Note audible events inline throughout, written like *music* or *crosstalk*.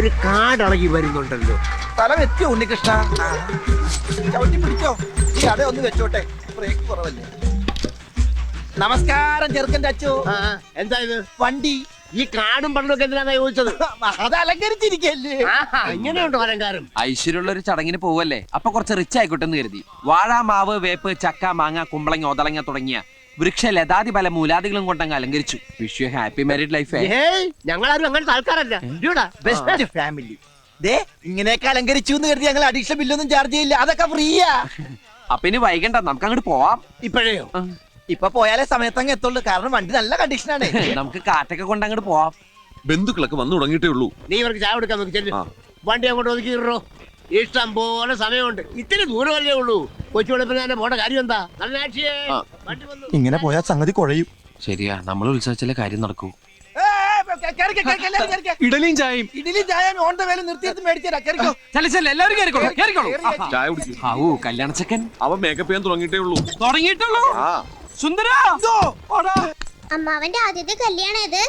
ഒരു കാടളകി വരുന്നുണ്ടല്ലോ. തല എത്തിയോ ഉണ്ണികൃഷ്ണ? ചവിട്ടി പിടിച്ചോ ഈ അട ഒന്ന് വെച്ചോട്ടെ. ബ്രേക്ക് കുറവല്ലേ? നമസ്കാരം ചെറുക്കന്റെ അച്ചു എന്താ ഇത്? വണ്ടി. ഈ കാടും പണ്ടൊക്കെ എന്തിനാ ചോദിച്ചത്? *laughs* അത് അലങ്കരിച്ചിരിക്കല്ലേ? ഇങ്ങനെയുണ്ടോ അലങ്കാരം? ഐശ്വര്യമുള്ള ഒരു ചടങ്ങിന് പോവല്ലേ അപ്പൊ കുറച്ച് റിച്ച് ആയിക്കോട്ടെ എന്ന് കരുതി. വാഴ മാവ് വേപ്പ് ചക്ക മാങ്ങ കുമ്പളങ്ങ ഒതളങ്ങ തുടങ്ങിയ വൃക്ഷ ലതാതി പല മൂലാദികളും കൊണ്ടങ്ങ് അലങ്കരിച്ചു. Wish you happy married life ഏയ് ഞങ്ങളാരും അങ്ങനത്തെ ആൾക്കാരല്ല. ബെസ്റ്റ് ഫാമിലി ദേ ഇങ്ങനെയൊക്കെ അലങ്കരിച്ചു എന്ന് കരുതി ഞങ്ങൾ അഡീഷണൽ ബില്ലൊന്നും ചാർജ് ചെയ്യില്ല. അതൊക്കെ ഫ്രീയാ അപ്പൊ ഇനി വൈകണ്ട നമുക്ക് അങ്ങോട്ട് പോവാം ഇപ്പോഴേയോ ഇപ്പൊ പോയാലേ സമയത്തങ്ങ് എത്തുള്ളൂ. കാരണം വണ്ടി നല്ല കണ്ടീഷനാണ് *laughs* നമുക്ക് കാറ്റൊക്കെ കൊണ്ട് അങ്ങോട്ട് പോവാം. ബന്ധുക്കളൊക്കെ വന്നു തുടങ്ങിയിട്ടേ ഉള്ളൂ. നീ ഇവർക്ക് ചായ കൊടുക്കാൻ നോക്കി ചെല്ലു. വണ്ടി അങ്ങോട്ട് ഒതുക്കിയിട്ടോ ഇഷ്ടം പോലെ സമയമുണ്ട്. ഇത്തിരി ദൂരമല്ലേ ഉള്ളൂ. കൊച്ചു വെളുപ്പിന് തന്നെ പോണ്ട കാര്യം എന്താ? നല്ല ആക്ഷിയേ ആ. വന്നു. ഇങ്ങനെ പോയാൽ സംഗതി കുഴയും. ശരിയാ നമ്മൾ ഉത്സവിച്ചാലേ കാര്യം നടക്കൂ. ഇഡലിയും ചായയും. ഇഡലിയും ചായയും ഓൺ ദ വേല നിർത്തിയിട്ട് മേടിച്ചേരാ. കേറിക്കോ. ചെല്ല ചെല്ല എല്ലാവരും കേറിക്കോളൂ കേറിക്കോളൂ. കേറി, കേറി. ചായ കുടിച്ചു ഹാവൂ കല്യാണച്ചക്കൻ അവൻ മേക്കപ്പ് ചെയ്യാൻ തുടങ്ങിയിട്ടേ ഉള്ളൂ. തുടങ്ങിയിട്ടുള്ളൂ? ആ. സുന്ദര! അമ്മാവന്റെ ആദ്യത്തെ കല്യാണം ഇത്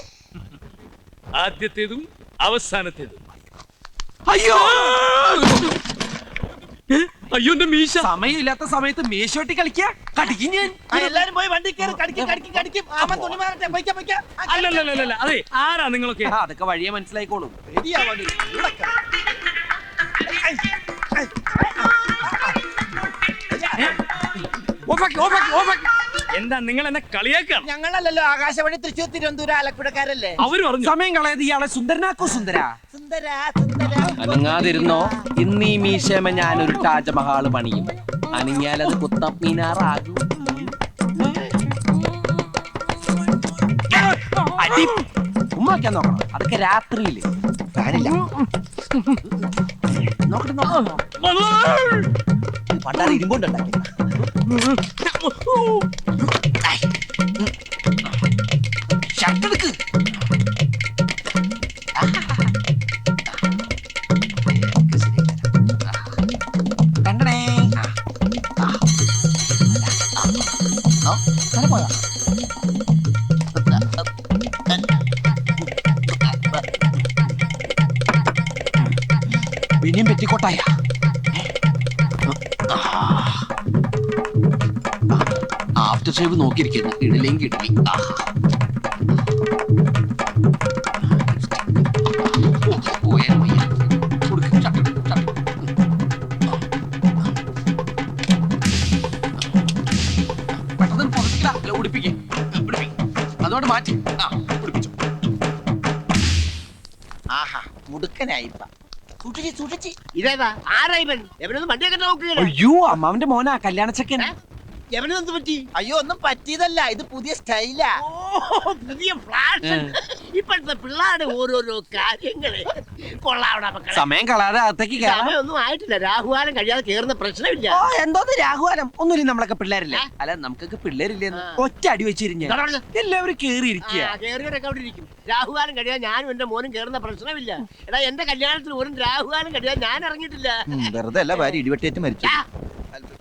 ആദ്യത്തേതും അവസാനത്തേതും. അയ്യോ? അയ്യോ എന്റെ മീശ. സമയമില്ലാത്ത സമയത്ത് മീശോട്ടി കളിക്കാ? കടിക്കും ഞാൻ. എല്ലാരും പോയി വണ്ടി കയറി കടിക്കും കടിക്കും കടിക്കും. ആമ തുണി മാറട്ടെ പൊയ്ക്ക പൊയ്ക്ക. ആ, കേറി. അല്ലല്ലല്ല അതെ ആരാ നിങ്ങളൊക്കെ? അതൊക്കെ വഴിയെ മനസ്സിലായിക്കോളും. എന്താ നിങ്ങൾ എന്നെ കളിയാക്കാം ഞങ്ങളല്ലല്ലോ ആകാശവാണി തൃശ്ശൂർ തിരുവനന്തപുരം ആലപ്പുഴക്കാരല്ലേ? അവർ പറഞ്ഞു സമയം കളയത് ഇയാളെ സുന്ദരനാക്കോ സുന്ദര സുന്ദര സുന്ദര. അനങ്ങാതിരുന്നോ? ഇന്ന് ഈ മീശമ ഞാനൊരു താജ്മഹാൾ പണിയും. അനങ്ങിയാലത് കുത്തം മീനാറാകും. ഉമ്മാക്കാൻ നോക്കണം. അതൊക്കെ രാത്രിയിൽ. ഫാനില്ല നോക്കട്ടെ പണ്ടാറ് പുറത്തില്ല നോക്കിയിരിക്കുന്നു. ഇടലേം കിട്ടി മാറ്റി. ആ ആഹാ മുടുക്കനായിപ്പ. സൂക്ഷിച്ച് സൂക്ഷിച്ച്. ഇതേതാ? ആരാ ഇവൻ? എവനൊന്നും വണ്ടിയൊക്കെ അയ്യോ അമ്മാവന്റെ മോനാ. കല്യാണ ചെക്കൻ എവനെന്ത് പറ്റി? അയ്യോ ഒന്നും പറ്റിയതല്ല. ഇത് പുതിയ സ്റ്റൈലാ. ഓ പുതിയ ഫ്ലാഷ് ഇപ്പോഴത്തെ പിള്ളേരുടെ ഓരോരോ കാര്യങ്ങൾ. കൊള്ളാവണ മക്കളെ. സമയം കളാതെ അകത്തേക്ക് കയറാം. സമയമൊന്നും ആയിട്ടില്ല. രാഹുകാലം കഴിയാതെ കേറുന്ന പ്രശ്നമില്ല. ഓ എന്തോന്ന് രാഘുവാനം ഒന്നുമില്ല നമ്മളൊക്കെ പിള്ളേരില്ലേ? അല്ല നമുക്കൊക്കെ പിള്ളേരില്ലെന്ന്. ഒറ്റ അടി വെച്ചിരിഞ്ഞ ഇതാ. എല്ലാവരും കേറി ഇരിക്കുക ആ, കേറിയവരൊക്കെ അവിടെ ഇരിക്കും. രാഹുകാലം കഴിയാൻ ഞാനും എന്റെ മോനും കേറുന്ന പ്രശ്നമില്ല. എടാ എന്റെ കല്യാണത്തിന് ഒരു രാഹുകാലം കഴിയാൻ ഞാൻ ഇറങ്ങിയിട്ടില്ല. വെറുതെ അല്ല ഭാര്യ ഇടിവെട്ടേറ്റ് മരിച്ചു. ആ.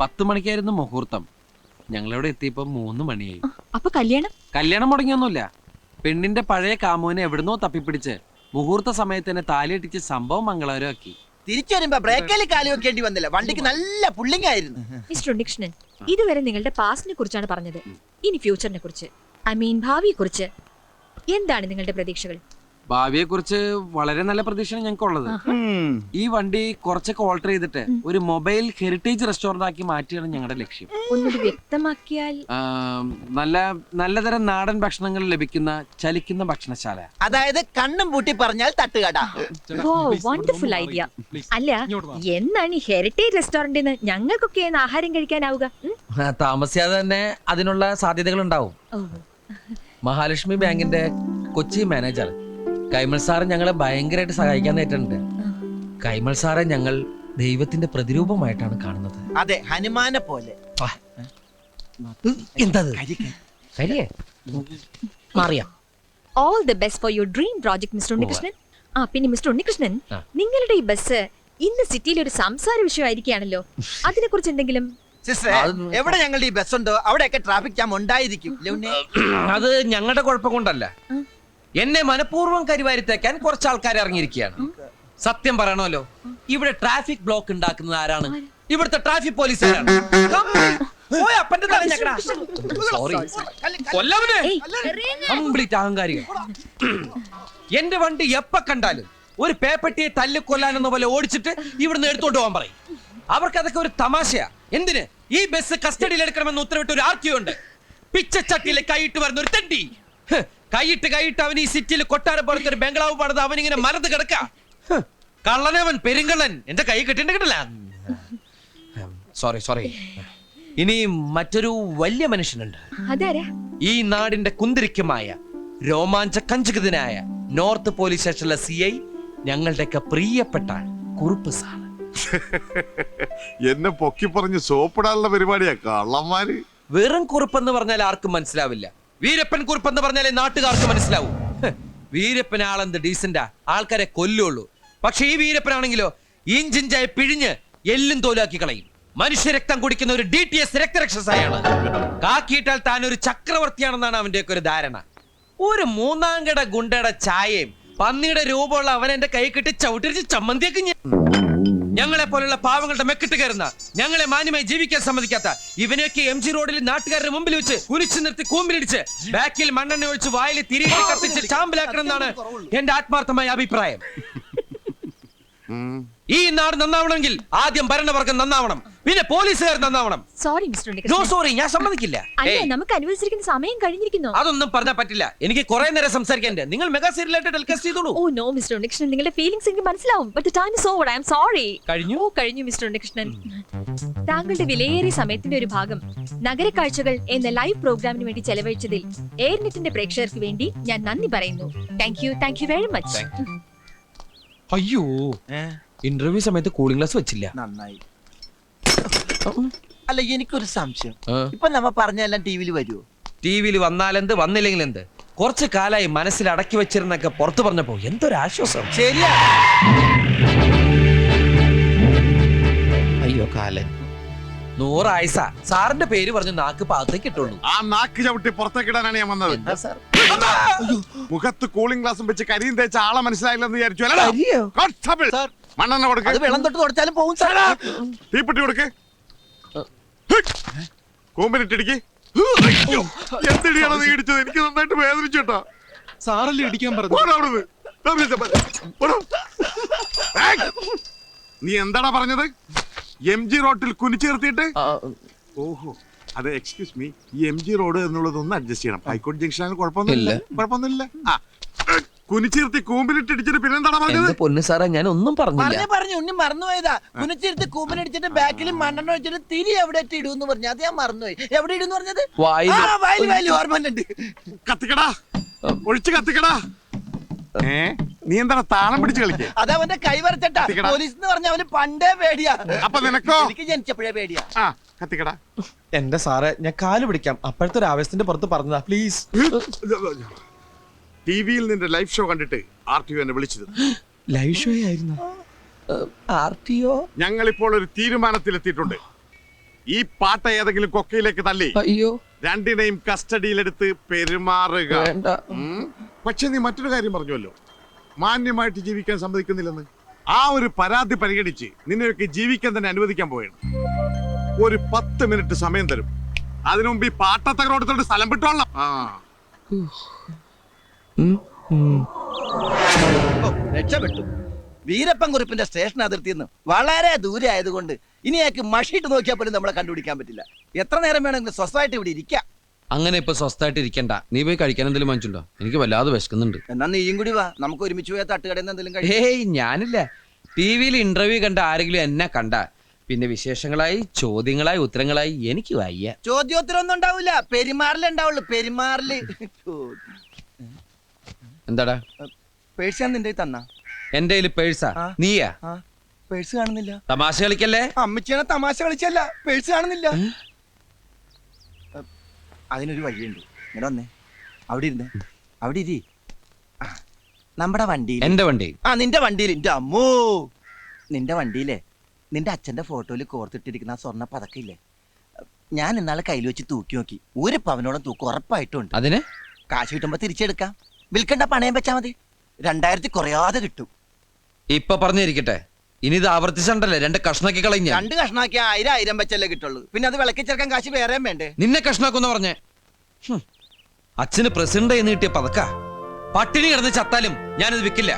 പത്ത് മണിക്കായിരുന്നു മുഹൂർത്തം. ഞങ്ങളിവിടെ എത്തിയപ്പോ മൂന്ന് മണിയായി. അപ്പൊ കല്യാണം? കല്യാണം മുടങ്ങിയൊന്നുമില്ല. പെണ്ണിന്റെ പഴയ കാമുവിനെ എവിടുന്നോ തപ്പിപ്പിടിച്ച് മുഹൂർത്ത സമയത്ത് തന്നെ താലിയിട്ടിച്ച് സംഭവം മംഗളകരമാക്കി തിരിച്ചു വരുമ്പോ ബ്രേക്കിൽ കാലി വെക്കേണ്ടി വന്നില്ല. വണ്ടിക്ക് നല്ല പുള്ളിങ് ആയിരുന്നു. മിസ്റ്റർ ഉണ്ണികൃഷ്ണൻ ഇതുവരെ നിങ്ങളുടെ പാസ്റ്റിനെ കുറിച്ചാണ് പറഞ്ഞത്. ഇനി ഫ്യൂച്ചറിനെ കുറിച്ച് ഐ മീൻ ഭാവിയെ കുറിച്ച് എന്താണ് നിങ്ങളുടെ പ്രതീക്ഷകൾ? ഭാവിയെ കുറിച്ച് വളരെ നല്ല പ്രതീക്ഷയാണ് ഞങ്ങൾക്ക് ഉള്ളത് ഈ വണ്ടി കുറച്ചൊക്കെ ഓൾട്ടർ ചെയ്തിട്ട് ഒരു മൊബൈൽ ഹെറിറ്റേജ് റെസ്റ്റോറന്റ് ആക്കി മാറ്റിയാണ് ഞങ്ങളുടെ ലക്ഷ്യം. ഒന്നുകൂടി വ്യക്തമാക്കിയാൽ ആം, നല്ല നല്ലതരം നാടൻ ഭക്ഷണങ്ങൾ ലഭിക്കുന്ന ചലിക്കുന്ന ഭക്ഷണശാല. അതായത് കണ്ണും പൂട്ടി പറഞ്ഞാൽ തട്ടുകട. ഓ വണ്ടർഫുൾ ഐഡിയ അല്ല എന്നാണ് ഈ ഹെറിറ്റേജ് റെസ്റ്റോറന്റിൽ ഞങ്ങൾക്കൊക്കെ എന്ന് ആഹാരം കഴിക്കാനാവുക? ഉം? താമസിയാതെ തന്നെ അതിനുള്ള സാധ്യതകൾ ഉണ്ടാവും ഓ, മഹാലക്ഷ്മി ബാങ്കിന്റെ കൊച്ചി മാനേജർ കൈമൾ സാറ് ഞങ്ങളെ ഭയങ്കരമായിട്ട് സഹായിക്കാൻ നേട്ടുണ്ട് കൈമൾ സാറെ ഞങ്ങൾ ദൈവത്തിന്റെ പ്രതിരൂപമായിട്ടാണ് കാണുന്നത്. അതെ ഹനുമാനെ പോലെ. എന്തത്. കരിയേ? മാറിയാ. All the best for your dream project mister Unnikrishnan. ആ പിന്നെ മിസ്റ്റർ ഉണ്ണികൃഷ്ണൻ നിങ്ങളുടെ ഈ ബസ് ഇന്ന് സിറ്റിയിൽ ഒരു സംസാര വിഷയമായിരിക്കുകയാണല്ലോ. അതിനെ കുറിച്ച് എന്തെങ്കിലും എവിടെ ഞങ്ങളുടെ ഈ ബസ് ഉണ്ടോ? അവിടെയൊക്കെ ട്രാഫിക് ജാം ഉണ്ടായിരിക്കും. അത് ഞങ്ങളുടെ കുഴപ്പം കൊണ്ടല്ല. എന്നെ മനഃപൂർവം കരിവാരിത്തേക്കാൻ കുറച്ച് ആൾക്കാർ ഇറങ്ങിയിരിക്കുകയാണ് സത്യം പറയണമല്ലോ. ഇവിടെ ട്രാഫിക് ബ്ലോക്ക് ഉണ്ടാക്കുന്നത് ആരാണ്? ഇവിടുത്തെ ട്രാഫിക് പോലീസ് ആരാണ് കംപ്ലീറ്റ് അഹങ്കാരികൾ. എന്റെ വണ്ടി എപ്പ കണ്ടാലും ഒരു പേപ്പട്ടിയെ തല്ലിക്കൊല്ലാനെന്ന പോലെ ഓടിച്ചിട്ട് ഇവിടുന്ന് എടുത്തോണ്ട് പോകാൻ പറയും. അവർക്ക് അതൊക്കെ ഒരു തമാശയാ. എന്തിന്? ഈ ബസ് കസ്റ്റഡിയിൽ എടുക്കണമെന്ന് ഉത്തരവിട്ട് ഒരു ആർക്കിയുണ്ട്. ഉണ്ട് പിച്ചച്ചട്ടിയിൽ കൈയിട്ട് വരുന്ന ഒരു തെണ്ടി കൈയിട്ട് കൈയിട്ട് അവൻ ഈ സിറ്റിയിൽ കൊട്ടാര പോലത്തെ ഒരു ബംഗ്ലാവ് പണിത് അവൻ ഇങ്ങനെ മരത്ത് കിടക്ക. കള്ളനവൻ പെരുങ്കള്ളൻ എന്റെ കൈ കിട്ടിണ്ട് കിട്ടില്ല സോറി സോറി ഇനി മറ്റൊരു വലിയ മനുഷ്യനുണ്ട്. ഈ നാടിന്റെ കുന്തിരിക്കുമായ രോമാഞ്ച കഞ്ചുകിതനായ നോർത്ത് പോലീസ് സ്റ്റേഷനിലെ സി ഐ ഞങ്ങളുടെയൊക്കെ പ്രിയപ്പെട്ട കുറുപ്പ് സാർ. എന്നെ പൊക്കി പറഞ്ഞ് സോപ്പിടാനുള്ള പരിപാടിയാ കള്ളന്മാര്. വെറും കുറുപ്പെന്ന് പറഞ്ഞാൽ ആർക്കും മനസ്സിലാവില്ല. വീരപ്പൻ കുറിപ്പ് എന്ന് പറഞ്ഞാലേ നാട്ടുകാർക്ക് മനസ്സിലാവൂ. വീരപ്പൻ ആളെന്ത് ഡീസന്റാ ആൾക്കാരെ കൊല്ലുള്ളൂ. പക്ഷെ ഈ വീരപ്പനാണെങ്കിലോ ഇഞ്ചിഞ്ചായി പിഴിഞ്ഞ് എല്ലും തോലാക്കി കളയും. മനുഷ്യ രക്തം കുടിക്കുന്ന ഒരു ഡി ടി എസ് രക്തരക്ഷസായാണ്. കാക്കിയിട്ടാൽ താൻ ഒരു ചക്രവർത്തിയാണെന്നാണ് അവന്റെയൊക്കെ ഒരു ധാരണ. ഒരു മൂന്നാം കട ഗുണ്ടയുടെ ചായയും പന്നിയുടെ രൂപമുള്ള അവൻ എന്റെ കൈ കെട്ടി ചവിട്ടിരിച്ച് ചമ്മന്തിയൊക്കെ ഞാൻ ഞങ്ങളെ പോലുള്ള പാവങ്ങളുടെ മെക്കിട്ട് കയറുന്ന ഞങ്ങളെ മാന്യമായി ജീവിക്കാൻ സമ്മതിക്കാത്ത ഇവനെയൊക്കെ എം ജി റോഡിൽ നാട്ടുകാരുടെ മുമ്പിൽ വെച്ച് കുരിച്ചു നിർത്തി കൂമ്പിലിടിച്ച് ബാക്കിൽ മണ്ണെണ്ണ ഒഴിച്ച് വായിൽ തിരികെ കത്തിച്ച് ചാമ്പലാക്കണം എന്നാണ് എന്റെ ആത്മാർത്ഥമായ അഭിപ്രായം. ഈ നാട് നന്നാവണമെങ്കിൽ ആദ്യം ഭരണവർഗം നന്നാവണം. പിന്നെ പോലീസുകാർ നന്നാവണം. സോറി മിസ്റ്റർ നോ സോറി ഞാൻ സമ്മതിക്കില്ല. അല്ല ഏയ്, നമുക്ക് അനുവദിച്ചിരിക്കുന്ന സമയം കഴിഞ്ഞിരിക്കുന്നു. അതൊന്നും പറഞ്ഞാൽ പറ്റില്ല. എനിക്ക് കുറെ നേരം സംസാരിക്കാൻ നിങ്ങൾ മെഗാ സീരിയലായിട്ട് ടെലികാസ്റ്റ് ചെയ്തോളൂ. Oh no mister Unnikrishnan. നിങ്ങളുടെ ഫീലിംഗ്സ് എനിക്ക് മനസ്സിലാവും. But time is over I am sorry കഴിഞ്ഞു? ഓ കഴിഞ്ഞു മിസ്റ്റർ ഉണ്ണികൃഷ്ണൻ. താങ്കളുടെ വിലയേറിയ സമയത്തിന്റെ ഒരു ഭാഗം നഗരക്കാഴ്ചകൾ എന്ന ലൈവ് പ്രോഗ്രാമിന് വേണ്ടി ചെലവഴിച്ചതിൽ എയർനെറ്റിന്റെ പ്രേക്ഷകർക്ക് വേണ്ടി ഞാൻ നന്ദി പറയുന്നു. Thank you thank you very much അയ്യോ. ഏ, ഇന്റർവ്യൂ സമയത്ത് കൂളിംഗ് ഗ്ലാസ് വെച്ചില്ല. നന്നായി. അല്ല എനിക്കൊരു സംശയം. ആ. ഇപ്പൊ നമ്മ പറഞ്ഞെല്ലാം ടി വിയിൽ വരുമോ ടി വിയിൽ വന്നാലെന്ത് വന്നില്ലെങ്കിൽ എന്ത് കുറച്ച് കാലായി മനസ്സിൽ അടക്കി വെച്ചിരുന്നൊക്കെ പുറത്തു പറഞ്ഞപ്പോ എന്തൊരു ആശ്വാസം ശരിയാ. അയ്യോ കാലൻ. നൂറായുസ സാറിന്റെ പേര് പറഞ്ഞ് നാക്ക് പാകത്തേക്ക് ഇട്ടുള്ളൂ ആ നാക്ക് ചവിട്ടി പുറത്തേക്ക് ഇടാനാണ് ഞാൻ വന്നത്. എന്താ സാർ? മുഖത്ത് കൂളിംഗ് ഗ്ലാസും വെച്ച് കരിയും തേച്ച ആളെ മനസ്സിലായില്ലെന്ന് വിചാരിച്ചു അല്ലേ? Constable sir. മണ്ണെണ്ണ കൊടുക്ക്. അത് വെള്ളം തൊട്ട് തുടച്ചാലും പോകും സാർ. തീപ്പെട്ടി കൊടുക്ക്. കൂമ്പിനിട്ടിടിക്ക്. എന്തിടിയാണോ നീ ഇടിച്ചത്? എനിക്ക് നന്നായിട്ട് വേദനിച്ചു കേട്ടാ. സാറല്ലേ ഇടിക്കാൻ പറഞ്ഞു പോടാ അവിടുന്ന്. ദാ വിളിച്ച പോലെ. പോടാ. ഏയ്! നീ എന്താടാ പറഞ്ഞത്? എം ജി റോട്ടിൽ കുനിച്ചു നിർത്തിയിട്ട്? ഓഹോ. അത് എക്സ്ക്യൂസ് മീ. ഈ എം ജി റോഡ് എന്നുള്ളത് ഒന്ന് അഡ്ജസ്റ്റ് ചെയ്യണം. ഹൈക്കോടതി ജംഗ്ഷനാണ് കുഴപ്പമൊന്നുമില്ല. കുഴപ്പമൊന്നുമില്ല. ആ. കുനിച്ചിരുത്തി കൂമ്പിലിട്ടിടിച്ചിട്ട് പിന്നെന്താടാ പറഞ്ഞത്? എന്റെ പൊന്നു സാറേ ഞാൻ ഒന്നും പറഞ്ഞില്ല. പറഞ്ഞു പറഞ്ഞു ഉണ്ണി മറന്നുപോയതാ. കുനിച്ചിരുത്തി കൂമ്പിലിടിച്ചിട്ട് ബാക്കിൽ മണ്ണെണ്ണ വെച്ചിട്ട് തിരി എവിടെ ഇടൂന്ന് പറഞ്ഞു. അത് ഞാൻ മറന്നുപോയി. എവിടെ ഇടുന്നു പറഞ്ഞത്? വായിൽ. ആ, വായിൽ ഓർമ്മയുണ്ട്. കത്തിക്കടാ. ഒഴിച്ച് കത്തിക്കടാ. ഏ? നീ എന്താ താളം പിടിച്ച് കളിക്കേ? അത് അവന്റെ കൈ വരച്ചട്ടാ. കത്തിക്കടാ. പോലീസ് എന്ന് പറഞ്ഞ അവന് പണ്ടേ പേടിയാ. അപ്പൊ നിനക്കോ? എനിക്ക് ജനിച്ചപ്പോഴേ പേടിയാ. ആ കത്തിക്കടാ. എന്റെ സാറേ ഞാൻ കാൽ പിടിക്കാം. അപ്പോഴത്തെ ഒരു ആവേശത്തിന്റെ പുറത്ത് പറഞ്ഞതാ. പ്ലീസ് ടി വിയിൽ നിന്റെ ലൈവ് ഷോ കണ്ടിട്ട് ആർ ടി ഒ എന്നെ വിളിച്ചത്. ലൈവ് ഷോ ആയിരുന്നു? ആർ ടി ഒ ഞങ്ങൾ ഇപ്പോൾ ഒരു തീരുമാനത്തിലെത്തിയിട്ടുണ്ട്. ഈ പാട്ട ഏതെങ്കിലും കൊക്കയിലേക്ക് തള്ളി. അയ്യോ. രണ്ടിനെയും കസ്റ്റഡിയിലെടുത്ത് പെരുമാറുക. വേണ്ട. ഉം. പക്ഷെ നീ മറ്റൊരു കാര്യം പറഞ്ഞുവല്ലോ. മാന്യമായിട്ട് ജീവിക്കാൻ സമ്മതിക്കുന്നില്ലെന്ന്. ആ ഒരു പരാതി പരിഗണിച്ച് നിന്നെയൊക്കെ ജീവിക്കാൻ തന്നെ അനുവദിക്കാൻ പോവുകയാണ്. ഒരു പത്ത് മിനിറ്റ് സമയം തരും. അതിനുമുമ്പ് ഈ പാട്ടത്തകരോടത്തോട് സ്ഥലം വിട്ടോളാം ആ. ഓ, രക്ഷപ്പെട്ടു. വീരപ്പൻ കുറിപ്പിന്റെ സ്റ്റേഷൻ അതിർത്തിയിൽ നിന്ന് വളരെ ദൂരെ ആയതുകൊണ്ട് ഇനി അയാൾക്ക് മഷിയിട്ട് നോക്കിയാൽ പോലും നമ്മളെ കണ്ടുപിടിക്കാൻ പറ്റില്ല. എത്ര നേരം വേണമെങ്കിലും സ്വസ്ഥമായിട്ട് ഇവിടെ ഇരിക്കാം. അങ്ങനെ ഇപ്പൊ സ്വസ്ഥമായിട്ട് ഇരിക്കണ്ട. നീ പോയി കഴിക്കാൻ എന്തെങ്കിലും വാങ്ങിച്ചുണ്ടോ എനിക്ക് വല്ലാതെ വിശക്കുന്നുണ്ട്. എന്നാ നീയും കൂടി വാ. നമുക്ക് ഒരുമിച്ച് പോയാൽ തട്ടുകടയിൽ നിന്ന് എന്തെങ്കിലും കഴിക്കാം. ഹേയ് ഞാനില്ല. ടി വിയിൽ ഇന്റർവ്യൂ കണ്ട ആരെങ്കിലും എന്നെ കണ്ട. പിന്നെ വിശേഷങ്ങളായി ചോദ്യങ്ങളായി ഉത്തരങ്ങളായി എനിക്ക് വയ്യ. ചോദ്യോത്തരം ഒന്നും ഉണ്ടാവില്ല പെരുമാറിലേ ഉണ്ടാവുള്ളൂ. പെരുമാറിൽ. *laughs* എന്താടാ? പേഴ്സ് ഞാൻ നിന്റെ തന്ന. എന്റെ കയ്യിൽ പേഴ്സാ? ആ. നീയാ? പേഴ്സ് കാണുന്നില്ല. തമാശ കളിക്കല്ലേ? അമ്മച്ചിയാണ് തമാശ കളിച്ചല്ല. പേഴ്സ് കാണുന്നില്ല. അതിനൊരു വഴിയുണ്ട്. ഇങ്ങനെ വന്നേ. അവിടെ ഇരുന്നേ. അവിടെ ഇരി. ആ, നമ്മുടെ വണ്ടിയിൽ. എന്റെ വണ്ടി. ആ നിന്റെ വണ്ടിയിൽ. എന്റെ അമ്മോ. നിന്റെ വണ്ടിയിലെ. നിന്റെ അച്ഛന്റെ ഫോട്ടോയിൽ കോർത്തിട്ടിരിക്കുന്ന ആ സ്വർണ പതക്കില്ലേ ഞാൻ ഇന്നാളെ കയ്യിൽ വെച്ച് തൂക്കി നോക്കി. ഒരു പവനോളം തൂക്കം ഉറപ്പായിട്ടുണ്ട്. അതിന്? കാശ് കിട്ടുമ്പോ തിരിച്ചെടുക്കാം. വിൽക്കണ്ട പണയം വെച്ചാ മതി. രണ്ടായിരത്തി കുറയാതെ കിട്ടും. ഇപ്പൊ പറഞ്ഞിരിക്കട്ടെ. ഇനി ഇത് ആവർത്തിച്ചണ്ടല്ലേ? രണ്ട് കഷ്ണാക്കി കളഞ്ഞ രണ്ട് കഷ്ണാക്കി ആയിരം ആയിരം വെച്ചല്ലേ കിട്ടുള്ളൂ. പിന്നെ അത് വിളക്കി ചേർക്കാൻ കാശ് വേറെയും വേണ്ടേ? നിന്നെ കഷ്ണാക്കുന്ന പറഞ്ഞേ. ഹും. അച്ഛന് പ്രസിഡന്റ് എന്ന് കിട്ടിയ പതക്ക. പട്ടിണി കിടന്ന് ചത്താലും ഞാനിത് വിൽക്കില്ല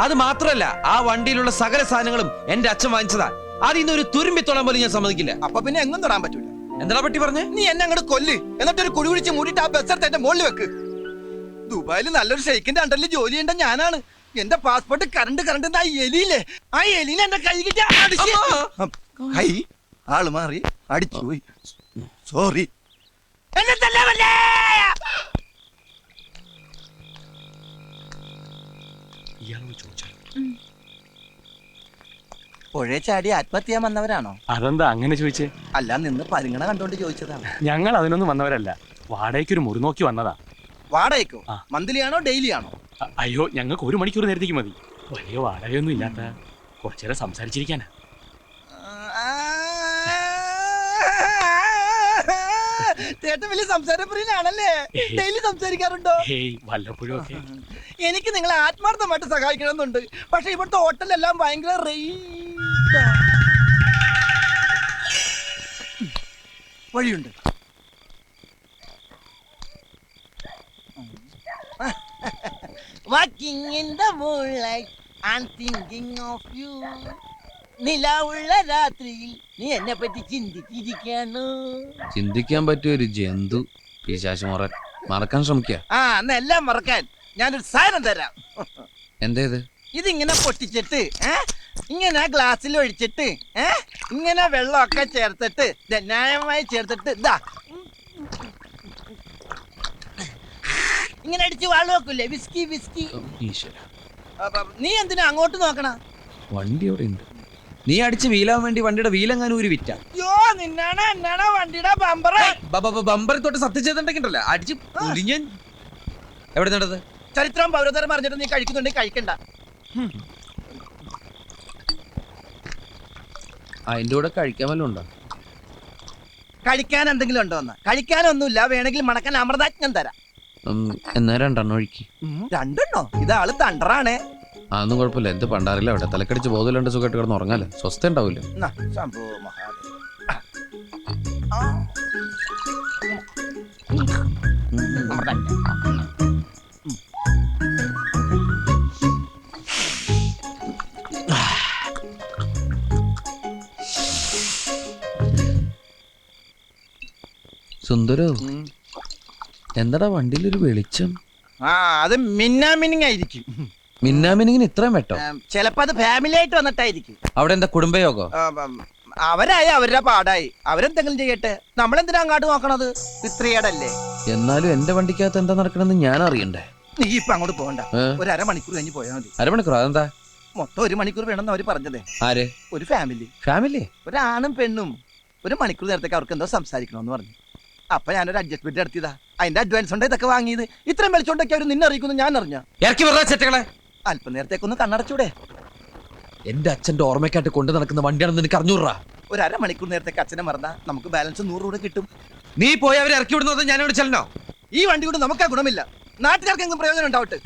അത് മാത്രമല്ല ആ വണ്ടിയിലുള്ള സകല സാധനങ്ങളും എന്റെ അച്ഛൻ വാങ്ങിച്ചതാ. അത് ഇന്ന് ഒരു തുരുമ്പിത്തോളം പോലും ഞാൻ സമ്മതിക്കില്ല. അപ്പൊ പിന്നെ എങ്ങും തൊടാൻ പറ്റൂല. എന്താ പറ്റി പറഞ്ഞേ? നീ എന്നെ അങ്ങോട്ട് കൊല്ല്. എന്നിട്ട് ഒരു കുഴി മൂടിയിട്ട് ആ ബസ് എടുത്ത് എന്റെ മുകളിൽ വെക്ക്. ദുബായിൽ നല്ലൊരു ഷെയ്ക്കിന്റെ അണ്ടറിൽ ജോലി ചെയ്യേണ്ട ഞാനാണ്. എന്റെ പാസ്പോർട്ട് കറണ്ട് കറണ്ട് ആ എലിയില്ലേ? ആ എലിനെ എന്റെ കൈ കിട്ടി അടിച്ച് കൈ ആൾ മാറി. അടിച്ചു പോയി. സോറി എന്നെ തല്ലാമല്ലേ ഇയാളോട് ചോദിച്ചാൽ പുഴയെ ചാടി ആത്മഹത്യ ചെയ്യാൻ വന്നവരാണോ? അതെന്താ അങ്ങനെ ചോദിച്ചേ? അല്ല നിന്ന് പരിഗണന കണ്ടോണ്ട് ചോദിച്ചതാണ്. ഞങ്ങൾ അതിനൊന്നും വന്നവരല്ല. വാടകയ്ക്ക് ഒരു മുറി നോക്കി വന്നതാ. വാടകയ്ക്കോ. ആ. മന്ത്ലി ആണോ ഡെയിലി ആണോ അ- അയ്യോ ഞങ്ങൾക്ക് ഒരു മണിക്കൂർ നേരത്തേക്ക് മതി. വലിയ വാടകയൊന്നും ഇല്ലാത്ത കുറച്ചേരം സംസാരിച്ചിരിക്കാനാ. ചേട്ടൻ വലിയ സംസാരപ്രിയനാണല്ലേ? ഏയ്. ഡെയിലി സംസാരിക്കാറുണ്ടോ? ഹേയ് വല്ലപ്പോഴും ഒക്കെ എനിക്ക് നിങ്ങളെ ആത്മാർത്ഥമായിട്ട് സഹായിക്കണമെന്നുണ്ട്. പക്ഷെ ഇവിടുത്തെ ഹോട്ടലെല്ലാം ഭയങ്കര റേറ്റ് വഴിയുണ്ട്. *laughs* Walking in the moonlight, I'm thinking of you. നിലാവുള്ള രാത്രിയിൽ നീ എന്നെ പറ്റി ചിന്തിച്ചിരിക്കാണോ ചിന്തിക്കാൻ പറ്റിയ ഒരു ജന്തു പിശാശ് മറൻ. മറക്കാൻ ശ്രമിക്കുക ആ എന്നാ എല്ലാം മറക്കാൻ ഞാനൊരു സാധനം തരാം. എന്തേത് ഇതിങ്ങനെ പൊട്ടിച്ചിട്ട് ഇങ്ങനെ ഗ്ലാസ്സിൽ ഒഴിച്ചിട്ട് ഇങ്ങനെ വെള്ളമൊക്കെ ചേർത്തിട്ട് ന്യായമായി ചേർത്തിട്ട് ഇതാ ഇങ്ങനെ അടിച്ച് വാൾ വെക്കൂലേ? Whisky whisky. ഈശ്വര. അപ്പൊ നീ എന്തിനാ അങ്ങോട്ട് നോക്കണ? വണ്ടി അവിടെ ഉണ്ട്. നീ അടിച്ച് വീലാൻ വേണ്ടി വണ്ടിയുടെ വീലെങ്ങാനും ഊരി വിറ്റ. യോ നിന്നാണ് എന്നാണ് വണ്ടിയുടെ ബമ്പറ് ബമ്പറിൽ തൊട്ട് സത്യം ചെയ്തിട്ടുണ്ടല്ലോ അടിച്ച് ഉരിഞ്ഞൻ എവിടെ നടത് ചരിത്രം പൗരതരം പറഞ്ഞിട്ട് നീ കഴിക്കുന്നുണ്ടെങ്കിൽ കഴിക്കണ്ട. അതിന്റെ കൂടെ കഴിക്കാൻ വല്ലതും ഉണ്ടോ? കഴിക്കാൻ എന്തെങ്കിലും ഉണ്ടോ എന്ന്? കഴിക്കാനൊന്നുമില്ല. വേണമെങ്കിൽ മണക്കാൻ അമൃതാജ്ഞം തരാം. എന്നാ രണ്ടെണ്ണം ഒഴുക്കി. രണ്ടെണ്ണോ? ഇതാൾ തണ്ടറാണേ. അതൊന്നും കുഴപ്പമില്ല. എന്ത് പണ്ടാറില്ല. അവിടെ തലക്കടിച്ച് ബോധമില്ലാണ്ട് സുഖമായിട്ട് കിടന്ന് ഉറങ്ങാല്ലേ? സ്വസ്ഥ ഉണ്ടാവില്ല. സുന്ദരോ? ഉം. വണ്ടിയിൽ ഒരു വെളിച്ചം? ആ അത് മിന്നാമിനിങ് ആയിരിക്കും മിന്നാമിനിങ്ങിന് ഇത്രയും വെട്ടോ? ചിലപ്പോ അത് ഫാമിലി ആയിട്ട് വന്നിട്ടായിരിക്കും. അവിടെ എന്താ കുടുംബയോഗോ? ആ, ഉം, അവരായി അവരുടെ പാടായി. അവരെന്തെങ്കിലും ചെയ്യട്ടെ? നമ്മളെന്തിനാ അങ്ങോട്ട് നോക്കണത്? ഇത്രയേടല്ലേ? എന്നാലും എന്റെ വണ്ടിക്കകത്ത് എന്താ നടക്കണെന്ന് ഞാൻ അറിയണ്ടേ. നീ ഇപ്പൊ അങ്ങോട്ട് പോകണ്ട. ഏ? ഒരു അരമണിക്കൂർ കഴിഞ്ഞ് പോയാൽ മതി. അരമണിക്കൂർ അതെന്താ? മൊത്തം ഒരു മണിക്കൂർ വേണമെന്ന് അവർ പറഞ്ഞതേ. ആര്? ഒരു ഫാമിലി. ഫാമിലി? ഒരാണും പെണ്ണും. ഒരു മണിക്കൂർ നേരത്തേക്ക് അവർക്ക് എന്തോ സംസാരിക്കണമെന്ന് പറഞ്ഞു. അപ്പൊ ഞാനൊരു അഡ്ജസ്റ്റ്മെന്റ് നടത്തിയതാ അതിന്റെ അഡ്വാൻസ് ഉണ്ട് ഇതൊക്കെ വാങ്ങിയത്. ഇത്രയും വെളിച്ചോണ്ടൊക്കെ അവർ നിന്നെ അറിയിക്കുന്നു ഞാൻ അറിഞ്ഞ. ഇറക്കി വെറുതെ ചെറ്റകളെ. അല്പനേരത്തേക്കൊന്ന് കണ്ണടച്ചൂടെ. എന്റെ അച്ഛന്റെ ഓർമ്മയ്ക്കായിട്ട് കൊണ്ടു നടക്കുന്ന വണ്ടിയാണെന്ന് എനിക്ക് അറിഞ്ഞൂറാ ഒരു അരമണിക്കൂർ നേരത്തേക്ക് അച്ഛനെ മറന്നാ നമുക്ക് ബാലൻസ് നൂറ് രൂപ കിട്ടും. നീ പോയി അവരെ ഇറക്കി വിടുന്നത് ഞാനോട് ചെല്ലണോ? ഈ വണ്ടി കൊണ്ട് നമുക്ക് ആ ഗുണമില്ല. നാട്ടുകാർക്കെങ്കിലും പ്രയോജനം ഉണ്ടാവട്ടെ.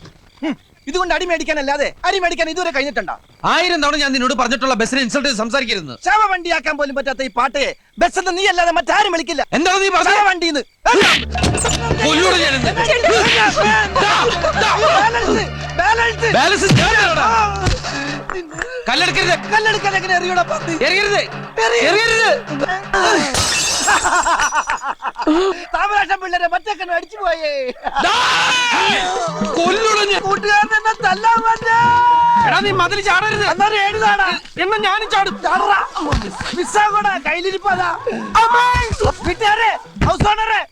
ഇതുകൊണ്ട് അടി മേടിക്കാനല്ലാതെ അരി മേടിക്കാൻ ഇതുവരെ കഴിഞ്ഞിട്ടുണ്ടോ? ആയിരം തവണ ഞാൻ നിന്നോട് പറഞ്ഞിട്ടുള്ള ബസ്സിനെ ഇൻസൾട്ട് ചെയ്ത് സംസാരിക്കരുത്. ശവ വണ്ടിയാക്കാൻ പോലും പറ്റാത്ത ഈ പാട്ടയെ ബസ് എന്ന് നീ അല്ലാതെ മറ്റാരും വിളിക്കില്ല. എന്താ നീ ശവ പറഞ്ഞത് വണ്ടിന്ന് കൊല്ലൂടെ ഞാൻ ഇന്ന്. Balance balance. ഞാനാണോടാ? കല്ലെടുക്കരുത്. കല്ലെടുക്കാൻ എങ്ങനെ എറിയൂടാ പന്ത് എറിയരുത്. എറിയരുത്. താമരാശം പിള്ളേരെ മറ്റേ അടിച്ചു പോയേ. കൊല്ലൂടെ ഞാൻ കൂട്ടുകാരൻ എന്നെ തല്ലാൻ വന്നേ. എടാ നീ മതിൽ ചാടരുത്. എന്നാ എഴുതാടാ. എന്നാ ഞാനും ചാടും. ചാടറാ. മിസ്സാകൂടാ കയ്യിലിരിപ്പതാ വീട്ടുകാരെ ഹൗസ് ഓണറെ.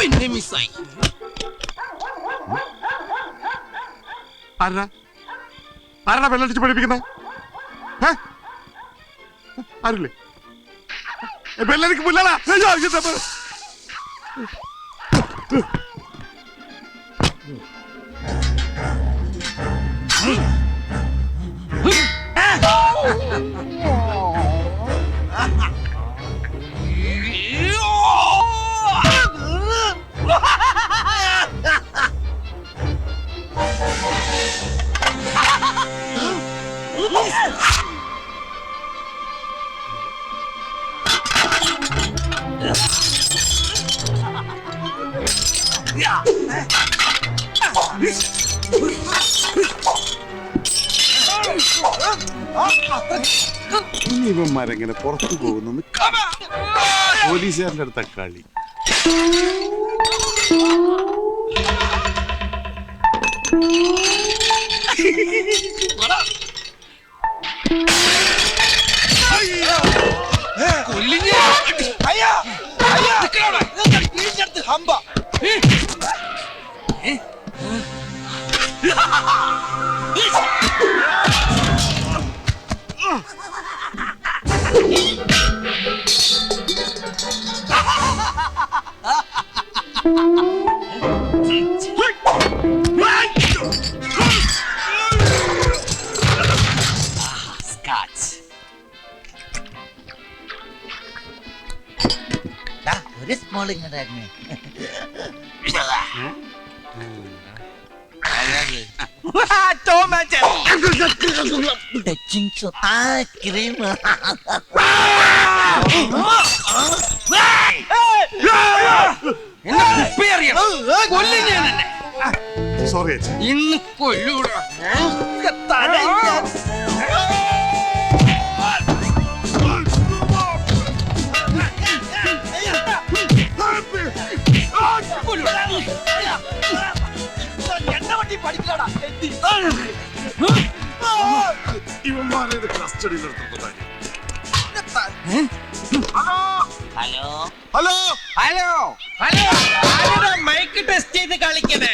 പിന്നെ മിസ്സായി. ആരാ? ആരാ വെള്ളടിച്ച് പഠിപ്പിക്കുന്നത് ആരില്ലേ? ബെല്ലടിക്ക് പുല്ലടാ. അയ്യോ, ഇവന്മാരെങ്ങനെ പുറത്തു പോകുന്നു. പോലീസുകാരുടെ അടുത്ത കളി. അയ്യാ ടച്ചിങ് ആ ക്രീം. സോറി ഇന്ന് കൊല്ലൂടാ എണ്ണ ഇവന്മാരെ കസ്റ്റഡിയിൽ എടുത്തപ്പോ ഹലോ? ഹലോ? ഹലോ? ഹലോ? ആരാടാ മൈക്ക് ടെസ്റ്റ് ചെയ്ത് കളിക്കണേ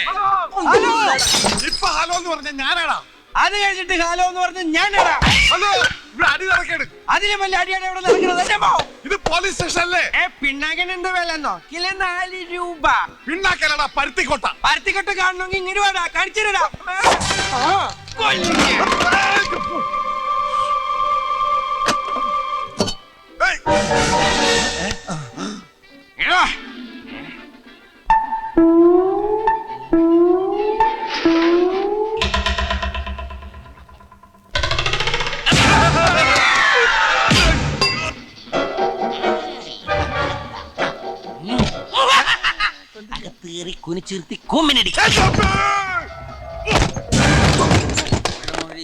ഹലോ? ഇപ്പൊ ഹലോ എന്ന് പറഞ്ഞ ഞാനാടാ. അത് കഴിഞ്ഞിട്ട് ഹലോ എന്ന് പറഞ്ഞ ഞാനടാ. ഹലോ? ഇവിടെ അടി നടക്കണ് അതിലും വലിയ അടിയാണ് ഇവിടെ നടക്കുന്നത്. ഇത് പോലീസ് സ്റ്റേഷൻ അല്ലേ? ഏ പിണ്ണാക്കൻ എന്ത് വിലന്നോ കിലോ നാല് രൂപ. പിണ്ണാക്കലടാ പരുത്തിക്കോട്ട. പരുത്തിക്കോട്ട കാണണമെങ്കിൽ ഇങ്ങനെ വേടാ. കാണിച്ചിരടാ ഏയ്, അകത്തേറി കുനിച്ചിരുത്തി കൂമ്പിനടി.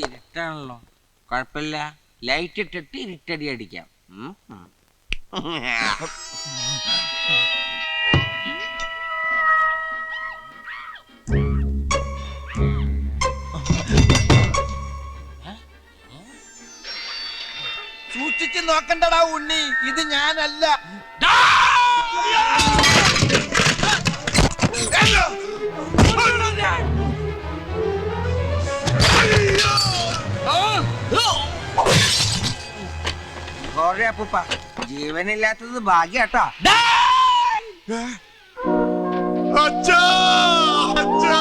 ഇരുട്ടാണല്ലോ. കുഴപ്പമില്ല. ലൈറ്റ് ഇട്ടിട്ട് ഇരുട്ടടി അടിക്കാം. സൂക്ഷിച്ച് നോക്കണ്ടടാ ഉണ്ണി. ഇത് ഞാനല്ല. സോറി അപ്പൂപ്പ. ജീവനില്ലാത്തത് ഭാഗ്യാട്ടാ. അച്ഛാ! അച്ഛാ!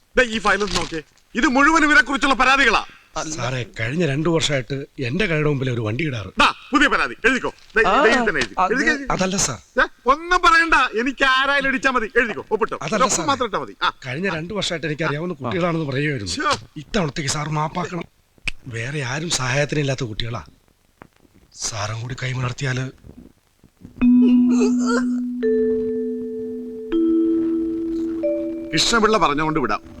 ഈ ഫയലൊന്ന് നോക്കിയേ. ഇത് മുഴുവൻ ഇവരെ കുറിച്ചുള്ള പരാതികളാ. സാറേ കഴിഞ്ഞ രണ്ടു വർഷമായിട്ട് എന്റെ കടയുടെ മുമ്പിൽ ഒരു വണ്ടി ഇടാറ്. പുതിയ പരാതി. എഴുതിക്കോ. അതല്ല സാർ. ഒന്നും പറയണ്ട. എനിക്ക് ആരായാലും ഇടിച്ചാ മതി. എഴുതിക്കോ. ഒപ്പിട്ടോ. അതല്ല മാത്രം ഇട്ടാ മതി. കഴിഞ്ഞ രണ്ടു വർഷമായിട്ട് എനിക്ക് അറിയാവുന്ന കുട്ടികളാണെന്ന് പറയുമായിരുന്നു. ഇത്തവണത്തേക്ക് സാർ മാപ്പാക്കണം. വേറെ ആരും സഹായത്തിനില്ലാത്ത കുട്ടികളാ. സാറും കൂടി കൈമലർത്തിയാൽ കൃഷ്ണപിള്ള പറഞ്ഞുകൊണ്ട് വിടാം.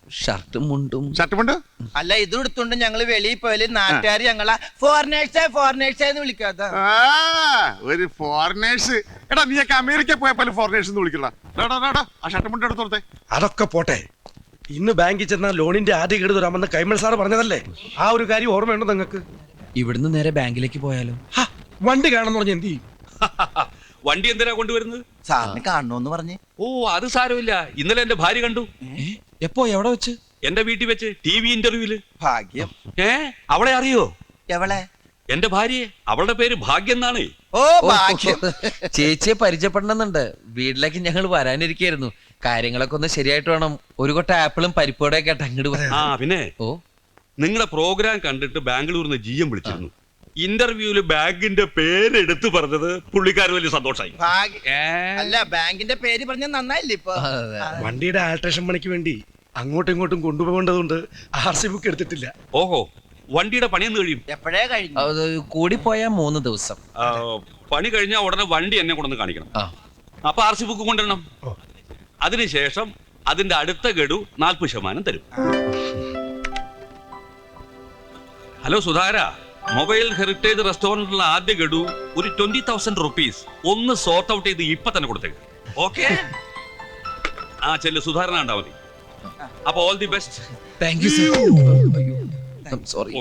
ഷർട്ടും മുണ്ടും. ഷർട്ടുമുണ്ട് അല്ല ഇത് എടുത്തോണ്ട് ഞങ്ങൾ വെളിയിൽ പോയാൽ നാട്ടുകാർ ഞങ്ങളെ ഫോറിനേഴ്സേ ഫോറിനേഴ്സേ എന്ന് വിളിക്കാത്ത ആ, ഒരു ഫോറിനേഴ്സ് എടാ നീയൊക്കെ അമേരിക്ക പോയപ്പോൾ ഫോറിനേഴ്സ് എന്ന് വിളിക്കടാ ആ എടുത്തോളത്തെ അതൊക്കെ പോട്ടെ. ഇന്ന് ബാങ്കിൽ ചെന്ന ലോണിന്റെ ആദ്യ കേട് തരാമെന്ന് കൈമൾ സാർ പറഞ്ഞതല്ലേ? ആ ഒരു കാര്യം ഓർമ്മയുണ്ടോ നിങ്ങൾക്ക് ഇവിടുന്ന് നേരെ ബാങ്കിലേക്ക് പോയാലോ? ഹാ, വണ്ടി കാണാന്ന് പറഞ്ഞ എന്ത് ചെയ്യും? *laughs* വണ്ടി എന്തിനാ കൊണ്ടുവരുന്നത്? സാറിന് കാണണോന്ന് പറഞ്ഞ്. ഓ അത് സാരമില്ല. ഇന്നലെ എന്റെ ഭാര്യ കണ്ടു? എപ്പോ എവിടെ വെച്ച്? എന്റെ വീട്ടിൽ വെച്ച് ടി വി ഇന്റർവ്യൂൽ ഭാഗ്യം. ഏ? അവളെ അറിയോ? എവളെ? എന്റെ ഭാര്യയെ. അവളുടെ പേര് ഭാഗ്യം എന്നാണ്. ഓ ഭാഗ്യം. ചേച്ചിയെ പരിചയപ്പെടണമെന്നുണ്ട്. വീട്ടിലേക്ക് ഞങ്ങൾ വരാനിരിക്കായിരുന്നു. കാര്യങ്ങളൊക്കെ ഒന്ന് ശരിയായിട്ട് വേണം. ഒരു കൊട്ട ആപ്പിളും പരിപ്പോടെ ഒക്കെ അങ്ങോട്ട് വരാൻ. ആ പിന്നെ ഓ. നിങ്ങളുടെ പ്രോഗ്രാം കണ്ടിട്ട് ബാംഗ്ലൂരിൽ നിന്ന് ജി എം വിളിച്ചിരുന്നു. ഇന്റർവ്യൂൽ ബാങ്കിന്റെ പേര് എടുത്തു പറഞ്ഞത് പുള്ളിക്കാർ വലിയ സന്തോഷമായി. ഭാഗ്യം അല്ല ബാങ്കിന്റെ പേര് പറഞ്ഞ നന്നായില്ലേ ഇപ്പൊ? വണ്ടിയുടെ ആൾട്രേഷൻ പണിക്ക് വേണ്ടി അങ്ങോട്ടും ഇങ്ങോട്ടും കൊണ്ടുപോകേണ്ടതുകൊണ്ട് ആർ സി ബുക്ക് എടുത്തിട്ടില്ല. ഓഹോ വണ്ടിയുടെ പണിയെന്ന് കഴിയും. എപ്പോഴേ കഴിഞ്ഞു? കൂടി പോയ മൂന്ന് ദിവസം. ആ, പണി കഴിഞ്ഞാൽ ഉടനെ വണ്ടി എന്നെ കൊണ്ടൊന്ന് കാണിക്കണം. ആ. അപ്പൊ ആർ സി ബുക്ക് കൊണ്ടുവരണം. ഓ. അതിനുശേഷം അതിന്റെ അടുത്ത ഗഡു നാൽപ്പത് ശതമാനം തരും. ഹലോ സുധാര. മൊബൈൽ ഹെറിറ്റേജ് റെസ്റ്റോറന്റിലുള്ള ആദ്യ ഗഡു ഒരു ട്വന്റി തൗസൻഡ് റുപ്പീസ് ഒന്ന് സോർട്ട് ഔട്ട് ചെയ്ത് ഇപ്പൊ തന്നെ കൊടുത്തേക്ക്. ഓക്കെ ആ ചെല്ലു സുധാരണ ഉണ്ടാ മതി. അപ്പൊ all the best thank you sorry